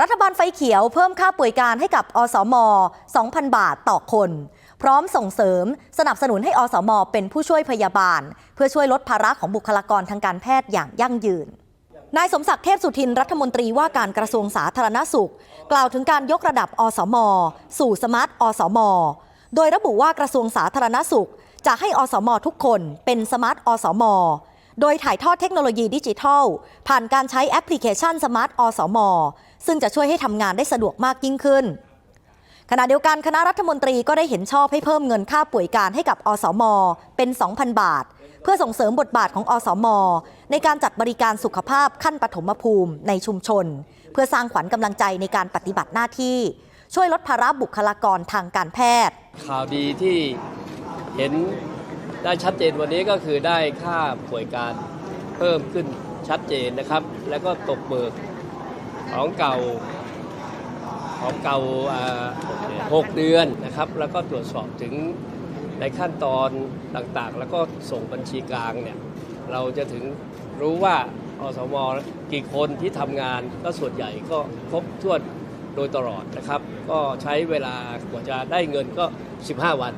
รัฐบาลไฟเขียวเพิ่มค่าป่วยการให้กับอสม 2,000 บาทต่อคน พร้อมส่งเสริมสนับสนุนให้อสม เป็นผู้ช่วยพยาบาล เพื่อช่วยลดภาระของบุคลากรทางการแพทย์อย่างยั่งยืนนายสมศักดิ์เทพสุทินรัฐมนตรีว่าการกระทรวงสาธารณสุข กล่าวถึงการยกระดับอสม สู่สมาร์ทอสม โดยระบุว่ากระทรวงสาธารณสุข จะให้อสม ทุกคนเป็นสมาร์ทอสม โดยถ่ายทอดเทคโนโลยีดิจิทัล ผ่านการใช้แอปพลิเคชันสมาร์ทอสม ซึ่งจะช่วยให้ทำงานได้สะดวกมากยิ่งขึ้น ขณะเดียวกันคณะรัฐมนตรีก็ได้เห็นชอบให้เพิ่มเงินค่าป่วยการให้กับอสม เป็น 2,000 บาท เพื่อส่งเสริมบทบาทของอสม ในการจัดบริการสุขภาพขั้นปฐมภูมิในชุมชน เพื่อสร้างขวัญกำลังใจในการปฏิบัติหน้าที่ ช่วยลดภาระบุคลากรทางการแพทย์ ข่าวดีที่เห็น ได้ชัดเจนวันนี้ก็คือได้ค่าป่วยการเพิ่มขึ้นชัดเจนนะครับ แล้วก็ตกเบิกของเก่าของเก่าหกเดือนนะครับ แล้วก็ตรวจสอบถึงในขั้นตอนต่างๆ แล้วก็ส่งบัญชีกลางเนี่ยเราจะถึงรู้ว่าอสมกี่คนที่ทำงานก็ส่วนใหญ่ก็ครบถ้วนโดยตลอดนะครับ ก็ใช้เวลากว่าจะได้เงินก็ 15 วัน